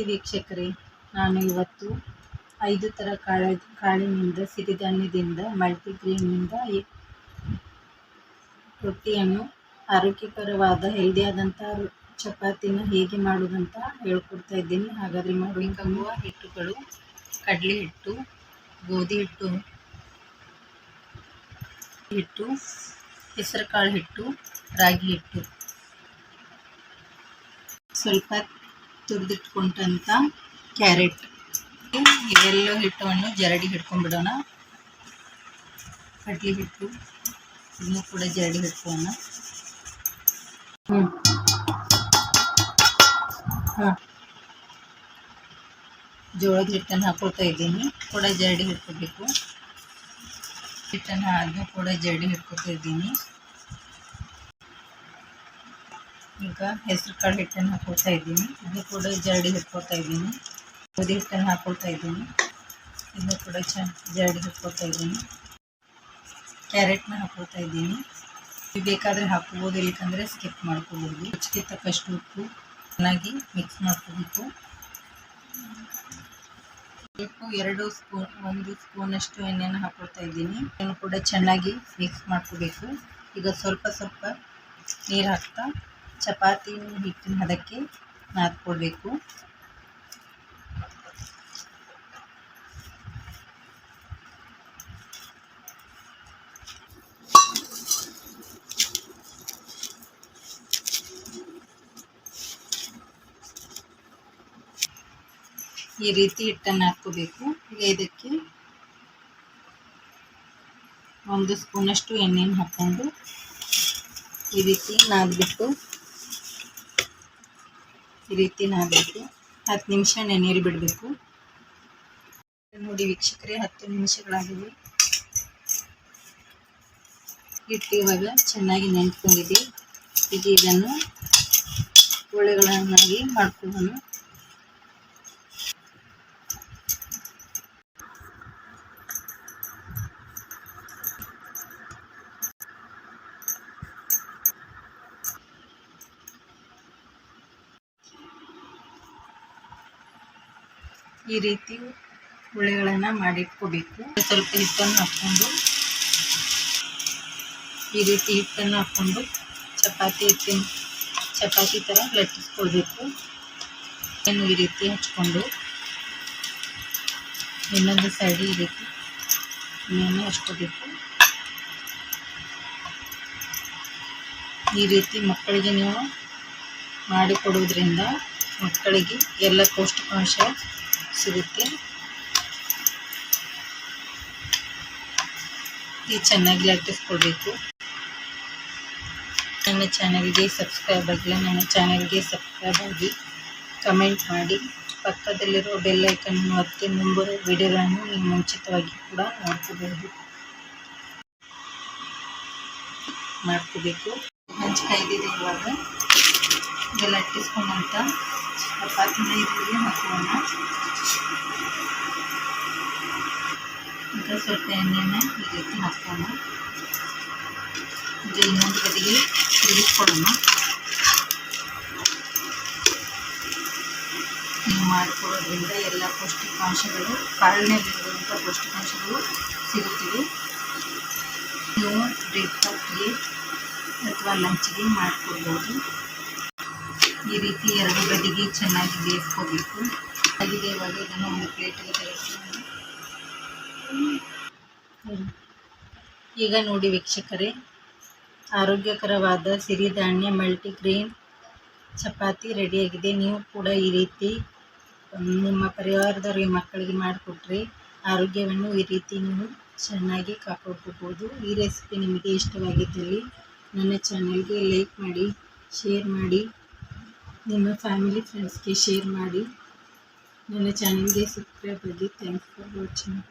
ನಮಸ್ತೆ ವೀಕ್ಷಕರೇ, ನಾನು ಇವತ್ತು ಐದು ಥರ ಕಾಳ, ಕಾಳಿನಿಂದ, ಸಿರಿಧಾನ್ಯದಿಂದ, ಮಲ್ಟಿಗ್ರೇನ್ನಿಂದ ಈ ರೊಟ್ಟಿಯನ್ನು ಆರೋಗ್ಯಕರವಾದ ಹೆಲ್ದಿಯಾದಂಥ ಚಪಾತಿನ ಹೇಗೆ ಮಾಡೋದಂತ ಹೇಳ್ಕೊಡ್ತಾ ಇದ್ದೀನಿ. ಹಾಗಾದರೆ ಮಾಡಬೇಕಾಗುವ ಹಿಟ್ಟುಗಳು, ಕಡಲೆ ಹಿಟ್ಟು, ಗೋಧಿ ಹಿಟ್ಟು ಹಿಟ್ಟು, ಹೆಸರುಕಾಳು ಹಿಟ್ಟು, ರಾಗಿ ಹಿಟ್ಟು. ಸ್ವಲ್ಪ ತುರಿದಿಟ್ಕೊಂಡಂಥ ಕ್ಯಾರೆಟ್. ಇವೆಲ್ಲೋ ಹಿಟ್ಟವನ್ನು ಜರಡಿ ಹಿಡ್ಕೊಂಡ್ಬಿಡೋಣ. ಕಡ್ಲಿ ಹಿಟ್ಟು, ಇದನ್ನು ಕೂಡ ಜರಡಿ ಹಿಡ್ಕೋಣ ಜೋಳದ ಹಿಟ್ಟನ್ನು ಹಾಕೊಳ್ತಾ ಇದ್ದೀನಿ. ಕೂಡ ಜರಡಿ ಹಿಡ್ಕೋಬೇಕು. ಹಿಟ್ಟನ್ನು ಅದನ್ನು ಕೂಡ ಜರಡಿ ಹಿಡ್ಕೊತಾ ಇದ್ದೀನಿ. ಈಗ ಹೆಸರು ಕಾಳು ಹಿಟ್ಟನ್ನು ಹಾಕೊಳ್ತಾ ಇದ್ದೀನಿ. ಇದು ಕೂಡ ಜರಡಿ ಹಿಡ್ಕೊಳ್ತಾ ಇದ್ದೀನಿ. ಗೋಧಿ ಹಿಟ್ಟನ್ನು ಹಾಕೊಳ್ತಾ ಇದ್ದೀನಿ. ಇನ್ನು ಕೂಡ ಚ ಜರಡಿ ಹಿಡ್ಕೊಳ್ತಾ ಇದ್ದೀನಿ. ಕ್ಯಾರೆಟ್ನ ಹಾಕೊಳ್ತಾ ಇದ್ದೀನಿ. ನೀವು ಬೇಕಾದರೆ ಹಾಕೋಬೋದು, ಇಲ್ಲಿಕಂದರೆ ಸ್ಕಿಪ್ ಮಾಡ್ಕೋಬೋದು ರುಚಿಗೆ ತಕ್ಕಷ್ಟು ಉಪ್ಪು ಚೆನ್ನಾಗಿ ಮಿಕ್ಸ್ ಮಾಡ್ಕೋಬೇಕು ಸ್ವಲ್ಪ ಎರಡು ಸ್ಪೂನ್ ಒಂದು ಸ್ಪೂನಷ್ಟು ಎಣ್ಣೆನ ಹಾಕೊಳ್ತಾ ಇದ್ದೀನಿ. ಇದನ್ನು ಕೂಡ ಚೆನ್ನಾಗಿ ಮಿಕ್ಸ್ ಮಾಡ್ಕೋಬೇಕು ಈಗ ಸ್ವಲ್ಪ ಸ್ವಲ್ಪ ನೀರು ಹಾಕ್ತಾ ಚಪಾತಿ ಹಿಟ್ಟಿನ ಹದಕ್ಕೆ ನಾದ್ಕೊಳ್ಬೇಕು. ಈ ರೀತಿ ಹಿಟ್ಟನ್ನು ಹಾಕ್ಕೋಬೇಕು ಈಗ ಇದಕ್ಕೆ ಒಂದು ಸ್ಪೂನಷ್ಟು ಎಣ್ಣೆಯನ್ನು ಹಾಕ್ಕೊಂಡು ಈ ರೀತಿ ನಾದ್ಬಿಟ್ಟು ಈ ರೀತಿ ನಾದಬೇಕು ಹತ್ತು ನಿಮಿಷ ನೆನೆಯಲು ಬಿಡಬೇಕು. ನೋಡಿ ವೀಕ್ಷಕರೇ, ಹತ್ತು ನಿಮಿಷಗಳಾಗಿವೆ. ಹಿಟ್ಟು ಇವಾಗ ಚೆನ್ನಾಗಿ ನೆನ್ಕೊಂಡಿದೆ ಈಗ ಇದನ್ನು ಹೋಳಿಗಳನ್ನಾಗಿ ಮಾಡ್ಕೊಳ್ಳೋಣ. ಈ ರೀತಿ ಹುಳಿಗಳನ್ನು ಮಾಡಿಟ್ಕೋಬೇಕು. ಸ್ವಲ್ಪ ಹಿಟ್ಟನ್ನು ಹಾಕ್ಕೊಂಡು, ಈ ರೀತಿ ಹಿಟ್ಟನ್ನು ಹಾಕ್ಕೊಂಡು ಚಪಾತಿ ಹಿಟ್ಟಿನ ಚಪಾತಿ ಥರ ಲಟ್ಟಿಸ್ಕೊಳ್ಬೇಕು. ಇನ್ನು ಈ ರೀತಿ ಹಚ್ಕೊಂಡು, ಇನ್ನೊಂದು ಸೈಡ್ ಈ ರೀತಿ ಎಣ್ಣೆ ಹಚ್ಕೋಬೇಕು. ಈ ರೀತಿ ಮಕ್ಕಳಿಗೆ ನೀವು ಮಾಡಿಕೊಡೋದ್ರಿಂದ ಮಕ್ಕಳಿಗೆ ಎಲ್ಲ ಪೌಷ್ಟಿಕಾಂಶ ಸಿಗುತ್ತೆ ಈ ಚೆನ್ನಾಗಿ ಲಟ್ಟಿಸ್ಕೊಳ್ಬೇಕು ನನ್ನ ಚಾನಲ್ಗೆ ಸಬ್ಸ್ಕ್ರೈಬ್ ಆಗಿಲ್ಲ, ನನ್ನ ಚಾನಲ್ಗೆ ಸಬ್ಸ್ಕ್ರೈಬ್ ಆಗಿ ಕಮೆಂಟ್ ಮಾಡಿ. ಪಕ್ಕದಲ್ಲಿರೋ ಬೆಲ್ ಐಕನ್ ಒತ್ತಿ ಮುಂಬರುವ ವಿಡಿಯೋಗಳನ್ನು ನೀವು ಮುಂಚಿತವಾಗಿ ಕೂಡ ನೋಡ್ಕೋಬಹುದು. ಮಾಡ್ಕೋಬೇಕು. ಹಂಚ್ಕಾಯ್ದಿದೆ ಇವಾಗ. ಲಟ್ಟಿಸ್ಕೊಂಡಂತ ಚಪಾತಿನ ಈರುಳ್ಳಿ ಹಾಕೋಣ ಈಗ ಸ್ವಲ್ಪ ಎಣ್ಣೆನ ಈ ರೀತಿ ಹಾಕೋಣ. ಇದು ಇನ್ನೊಂದು ಬದಿಗೆ ತಿರುಗಿಸ್ಕೊಡೋಣ ನೀವು ಮಾಡಿಕೊಡೋದ್ರಿಂದ ಎಲ್ಲ ಪೌಷ್ಟಿಕಾಂಶಗಳು ಕಾಳಿನಲ್ಲಿರುವಂಥ ಪೌಷ್ಟಿಕಾಂಶಗಳು ಸಿಗುತ್ತಿವೆ. ನೀವು ಬ್ರೇಕ್ಫಾಸ್ಟ್ಗೆ ಅಥವಾ ಲಂಚ್ಗೆ ಮಾಡಿಕೊಡ್ಬೋದು ಈ ರೀತಿ ಎರಡು ಬದಿಗೆ ಚೆನ್ನಾಗಿ ಬೇಯಿಸ್ಕೋಬೇಕು. ಆಗಿದೆ ಇವಾಗ ಇದನ್ನು ಒಂದು ಪ್ಲೇಟಿಗೆ ತೆಗೆದುಕೊಂಡು ಈಗ ನೋಡಿ ವೀಕ್ಷಕರೇ, ಆರೋಗ್ಯಕರವಾದ ಸಿರಿಧಾನ್ಯ ಮಲ್ಟಿಗ್ರೇನ್ ಚಪಾತಿ ರೆಡಿಯಾಗಿದೆ. ನೀವು ಕೂಡ ಈ ರೀತಿ ನಿಮ್ಮ ಪರಿವಾರದವರಿಗೆ ಮಕ್ಕಳಿಗೆ ಮಾಡಿಕೊಟ್ರೆ ಆರೋಗ್ಯವನ್ನು ಈ ರೀತಿ ನೀವು ಚೆನ್ನಾಗಿ ಕಾಪಾಡ್ಕೋಬೋದು. ಈ ರೆಸಿಪಿ ನಿಮಗೆ ಇಷ್ಟವಾಗಿದ್ದಲ್ಲಿ ನನ್ನ ಚಾನಲ್ಗೆ ಲೈಕ್ ಮಾಡಿ ಶೇರ್ ಮಾಡಿ. ನಿಮ್ಮ ಫ್ಯಾಮಿಲಿ ಫ್ರೆಂಡ್ಸ್ಗೆ ಶೇರ್ ಮಾಡಿ. ನನ್ನ ಚಾನಲ್ಗೆ ಸಬ್ಸ್ಕ್ರೈಬ್ ಆಗಿ. Thanks for watching